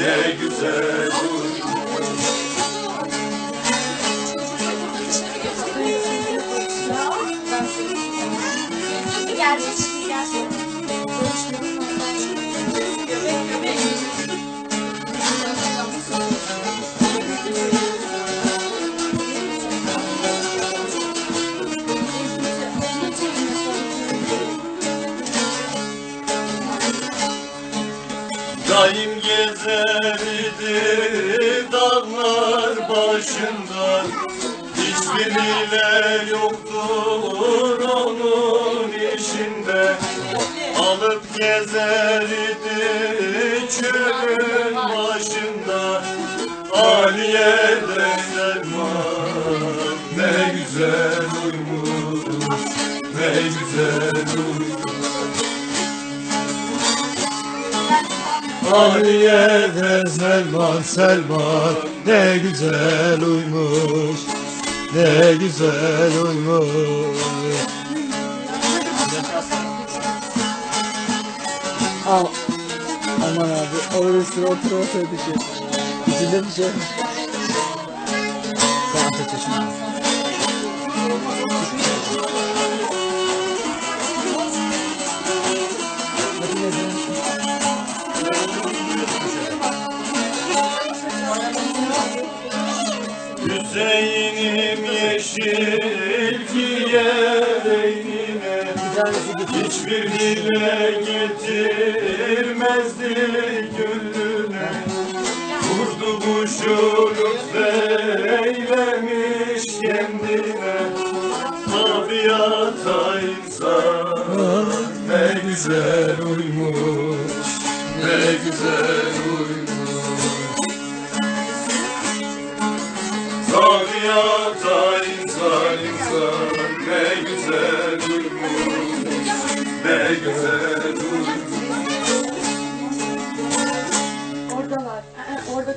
Ne güzel Gelmiş, gelsin. Daim gezerdi dağlar başında. Hiçbir hile yoktur onun işinde Alıp gezerdi çölün başında. Aliye'de Selman Ne güzel uyumuş Ne güzel uyumuş Aliye'de Selman Selman ne güzel uymuş ne güzel uymuş Al. Aman abi orası otur otur düşüyor. İçinde bir şey. Sen ateş Hüseyin'im yeşil gitti. Hiçbir hile getirmezdi gönlüne Kurdu kuşuluk eylemiş kendine Tabiata insan ne güzel uymuş Ne güzel uymuş Ya dünyada insan insan ne güzel.